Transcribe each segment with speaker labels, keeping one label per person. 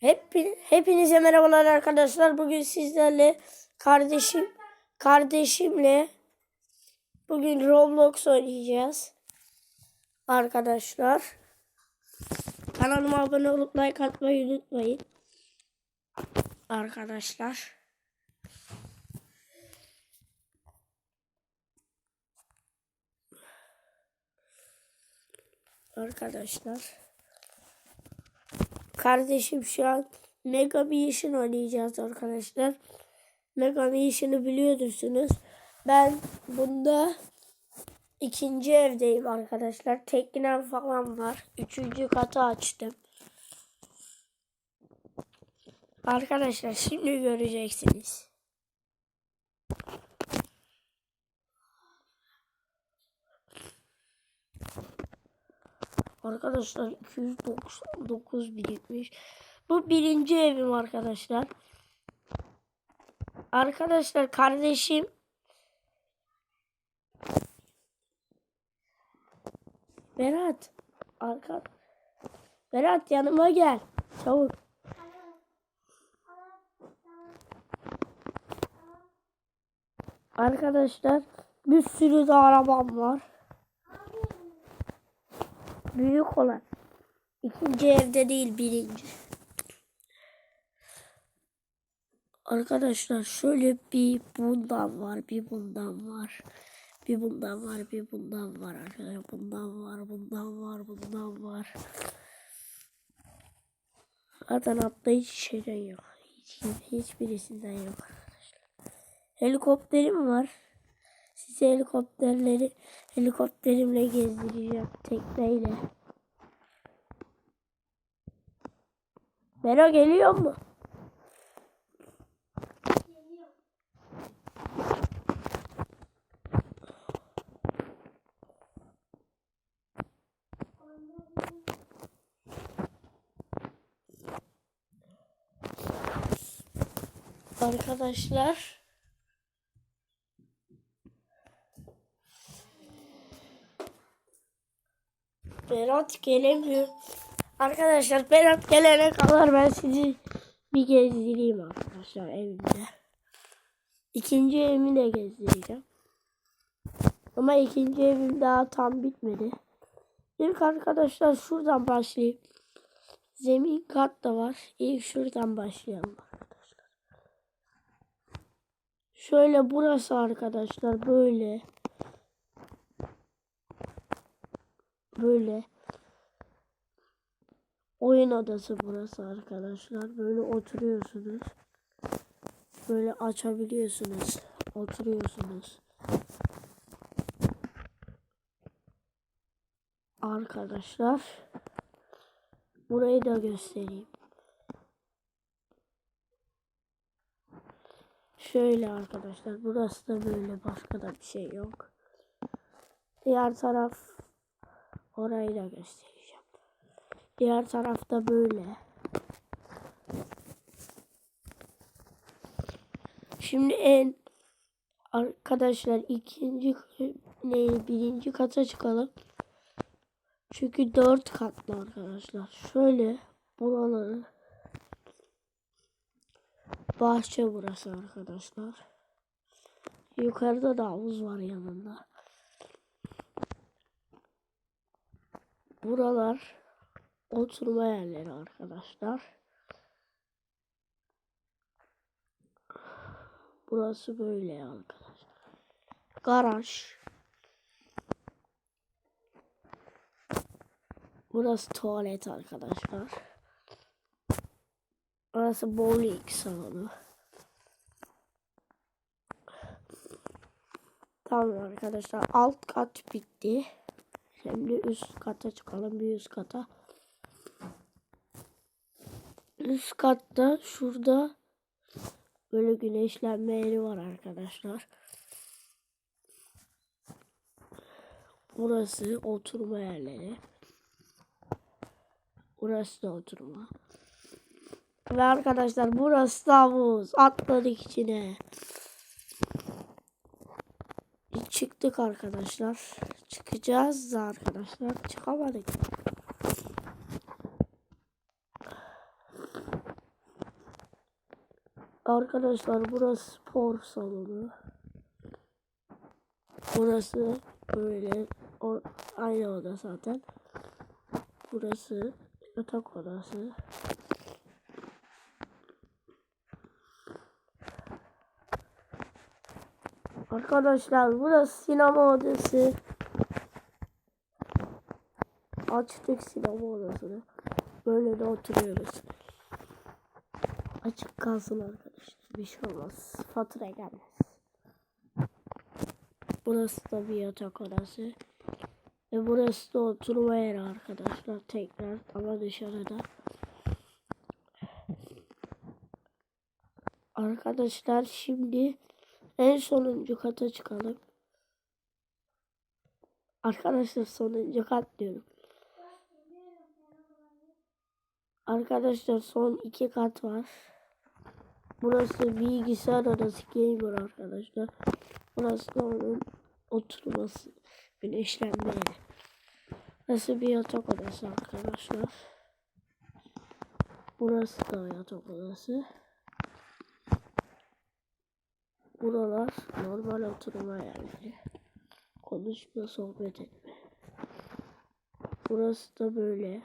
Speaker 1: Hep, hepinize merhabalar arkadaşlar. Bugün sizlerle kardeşim kardeşimle bugün Roblox oynayacağız. Arkadaşlar. Kanalıma abone olup like atmayı unutmayın. Arkadaşlar. Arkadaşlar. Kardeşim şu an Mega Mission oynayacağız arkadaşlar. Mega Mission'ı biliyordursunuz. Ben bunda ikinci evdeyim arkadaşlar. Teknem falan var. Üçüncü katı açtım. Arkadaşlar şimdi göreceksiniz. Arkadaşlar 299 birikmiş. Bu birinci evim arkadaşlar. Arkadaşlar kardeşim Berat arka Berat yanıma gel. Çabuk. Arkadaşlar bir sürü de arabam var. Büyük olan. İkinci evde değil birinci. Arkadaşlar şöyle bir bundan var, bir bundan var. Bir bundan var, bir bundan var arkadaşlar. Bundan var, bundan var, bundan var. Zaten altta hiç şeyden yok. Hiç, hiçbirisinden yok arkadaşlar. Helikopterim var. Size helikopterleri helikopterimle gezdireceğim tekneyle. Mero geliyor mu? Arkadaşlar Berat gelemiyor. Arkadaşlar Berat gelene kadar ben sizi bir gezdireyim arkadaşlar evimde. İkinci evimi de gezdireceğim. Ama ikinci evim daha tam bitmedi. İlk arkadaşlar şuradan başlayayım. Zemin kat da var. İlk şuradan başlayalım arkadaşlar. Şöyle burası arkadaşlar böyle. Böyle. Oyun odası burası arkadaşlar. Böyle oturuyorsunuz. Böyle açabiliyorsunuz. Oturuyorsunuz. Arkadaşlar. Burayı da göstereyim. Şöyle arkadaşlar. Burası da böyle. Başka da bir şey yok. Diğer taraf orayı da göstereceğim. Diğer tarafta böyle. Şimdi en arkadaşlar ikinci ne birinci kata çıkalım. Çünkü dört katlı arkadaşlar. Şöyle buraları bahçe burası arkadaşlar. Yukarıda da havuz var yanında. Buralar oturma yerleri arkadaşlar. Burası böyle arkadaşlar. Garaj. Burası tuvalet arkadaşlar. Burası bowling salonu. Tamam arkadaşlar alt kat bitti. Şimdi üst kata çıkalım bir üst kata. Üst katta şurada böyle güneşlenme yeri var arkadaşlar. Burası oturma yerleri. Burası da oturma. Ve arkadaşlar burası da havuz. Atladık içine. Çıktık arkadaşlar. Çıkacağız da arkadaşlar. Çıkamadık. Arkadaşlar burası spor salonu. Burası böyle o, aynı oda zaten. Burası yatak odası. Arkadaşlar burası sinema odası. Açtık sinema odasını. Böyle de oturuyoruz. Açık kalsın arkadaşlar. Bir şey olmaz. Fatura gelmez. Burası da bir yatak odası. Ve burası da oturma yeri arkadaşlar. Tekrar ama dışarıda. Arkadaşlar şimdi en sonuncu kata çıkalım. Arkadaşlar sonuncu kat diyorum. Arkadaşlar son iki kat var. Burası bilgisayar odası gamer arkadaşlar. Burası da onun oturması, güneşlenme yeri. Burası bir yatak odası arkadaşlar. Burası da yatak odası. Buralar normal oturma yerleri. Konuşma, sohbet etme. Burası da böyle.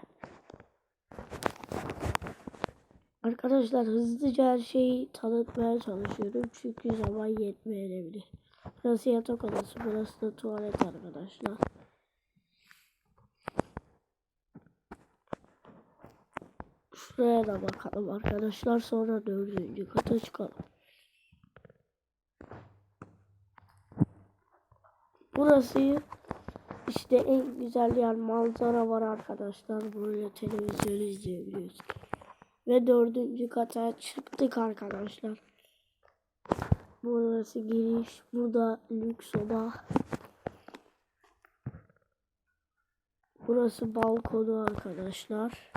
Speaker 1: Arkadaşlar hızlıca her şeyi tanıtmaya çalışıyorum. Çünkü zaman yetmeyebilir. Burası yatak odası. Burası da tuvalet arkadaşlar. Şuraya da bakalım arkadaşlar. Sonra dördüncü kata çıkalım. Burası işte en güzel yer manzara var arkadaşlar. Böyle televizyon izleyebiliyoruz. Ve dördüncü kata çıktık arkadaşlar. Burası giriş. Burada lüks oda. Burası balkonu arkadaşlar.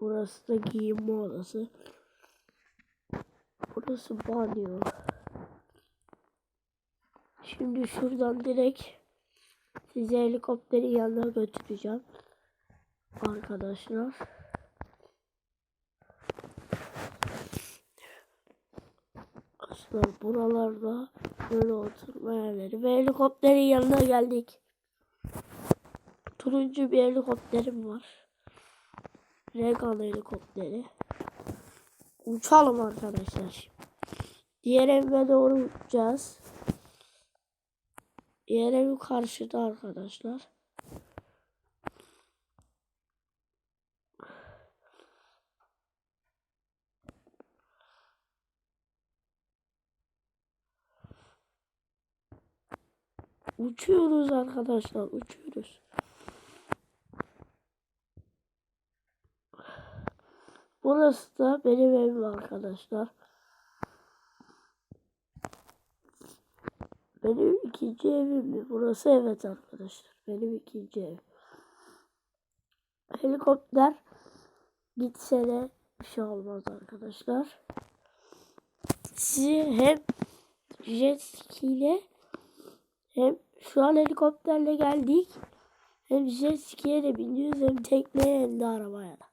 Speaker 1: Burası da giyinme odası. Burası banyo. Şimdi şuradan direkt sizi helikopterin yanına götüreceğim. Arkadaşlar. Arkadaşlar buralarda böyle oturma yerleri ve helikopterin yanına geldik. Turuncu bir helikopterim var. Regal helikopteri. Uçalım arkadaşlar. Diğer evime doğru uçacağız. Diğer evim karşıda arkadaşlar. Uçuyoruz arkadaşlar, uçuyoruz. Burası da benim evim arkadaşlar. Benim ikinci evim mi? Burası evet arkadaşlar. Benim ikinci ev. Helikopter gitse de bir şey olmaz arkadaşlar. Sizi hem jet ski ile hem şu an helikopterle geldik. Hem jet ski'ye de biniyoruz hem tekneye hem de arabaya da.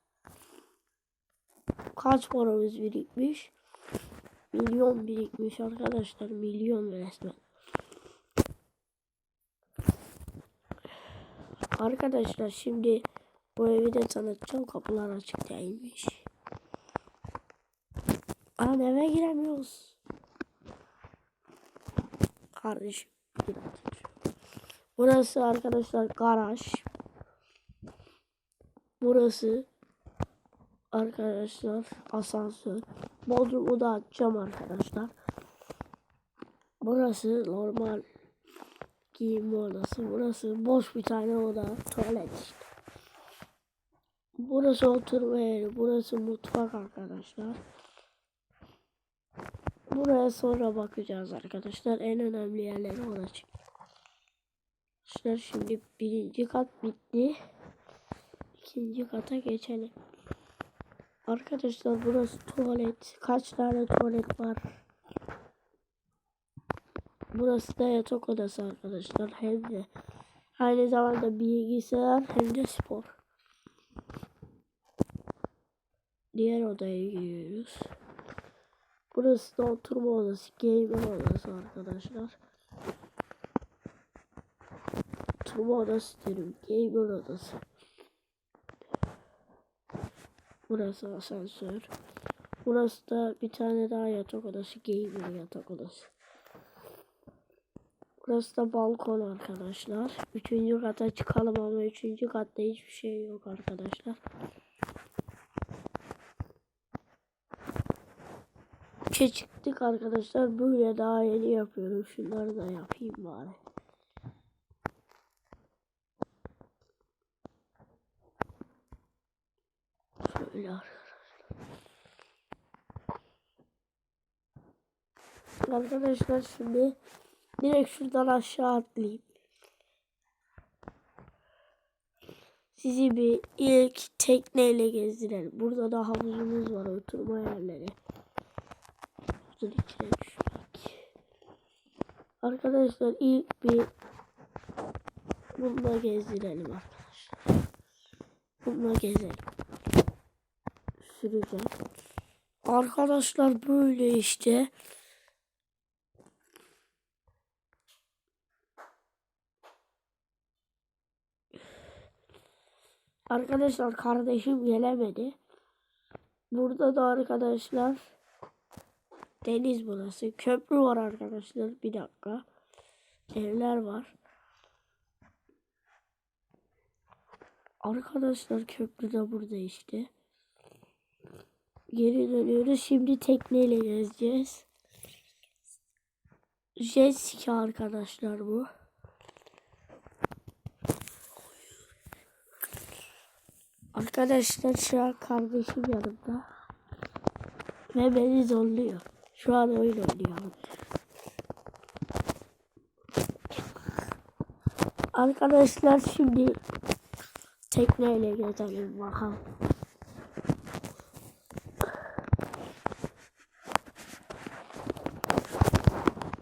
Speaker 1: Kaç paramız birikmiş? Milyon birikmiş arkadaşlar. Milyon resmen. Arkadaşlar şimdi bu evi de tanıtacağım. Kapılar açık değilmiş. Lan eve giremiyoruz. Kardeşim. Burası arkadaşlar garaj. Burası arkadaşlar asansör. Bodrumu da açacağım arkadaşlar. Burası normal giyinme odası. Burası boş bir tane oda. Tuvalet işte. Burası oturma yeri. Burası mutfak arkadaşlar. Buraya sonra bakacağız arkadaşlar. En önemli yerleri olacak. Arkadaşlar şimdi birinci kat bitti. İkinci kata geçelim. Arkadaşlar burası tuvalet. Kaç tane tuvalet var? Burası da yatak odası arkadaşlar. Hem de aynı zamanda bilgisayar hem de spor. diğer odaya giriyoruz. Burası da oturma odası, gamer odası arkadaşlar. Oturma odası diyorum, gamer odası. Burası asansör. Burası da bir tane daha yatak odası, gamer yatak odası. Burası da balkon arkadaşlar. Üçüncü kata çıkalım ama üçüncü katta hiçbir şey yok arkadaşlar. Üçe çıktık arkadaşlar. Böyle daha yeni yapıyorum. Şunları da yapayım bari. Şöyle arkadaşlar. Arkadaşlar şimdi direkt şuradan aşağı atlayayım. Sizi bir ilk tekneyle gezdirelim. Burada da havuzumuz var, oturma yerleri. Havuzun içine düştük. Arkadaşlar ilk bir bununla gezdirelim arkadaşlar. Bununla gezelim. Süreceğim. Arkadaşlar böyle işte. Arkadaşlar kardeşim gelemedi. Burada da arkadaşlar deniz burası. Köprü var arkadaşlar. Bir dakika. Evler var. Arkadaşlar köprü de burada işte. Geri dönüyoruz. Şimdi tekneyle gezeceğiz. Ski arkadaşlar bu. Arkadaşlar şu an kardeşim yanımda. Ve beni zorluyor. Şu an oyun oynuyor. Arkadaşlar şimdi tekneyle gezelim bakalım.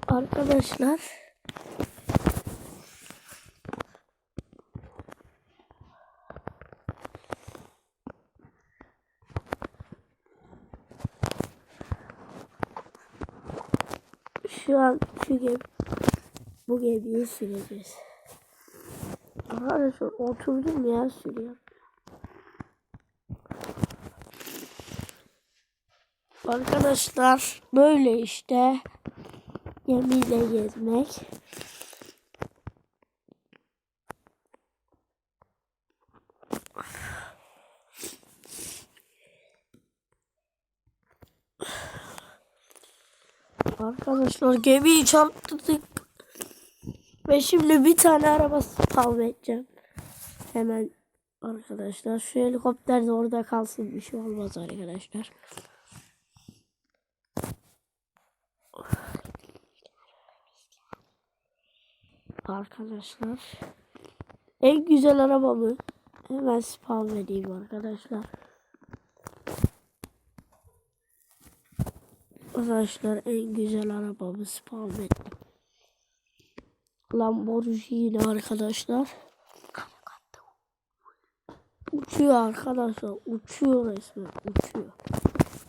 Speaker 1: Arkadaşlar şu an şu gemi bu gemiyi süreceğiz. Arkadaşlar oturdum ya sürüyorum. Arkadaşlar böyle işte gemiyle gezmek. Arkadaşlar gemiyi çarptırdık. Ve şimdi bir tane araba spawn edeceğim. Hemen arkadaşlar. Şu helikopter de orada kalsın. Bir şey olmaz arkadaşlar. Arkadaşlar. En güzel arabamı hemen spawn edeyim arkadaşlar. Arkadaşlar en güzel arabamı spawn ettim. Lamborghini arkadaşlar. Uçuyor arkadaşlar. Uçuyor resmen. Uçuyor.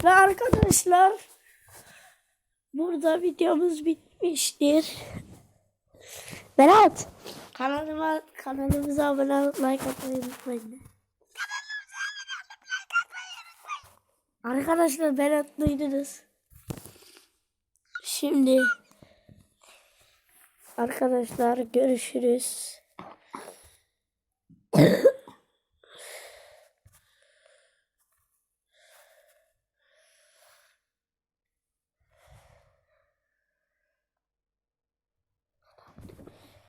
Speaker 1: Ve arkadaşlar burada videomuz bitmiştir. Berat kanalıma kanalımıza abone olup like atmayı unutmayın. Arkadaşlar Berat duydunuz. Şimdi arkadaşlar görüşürüz.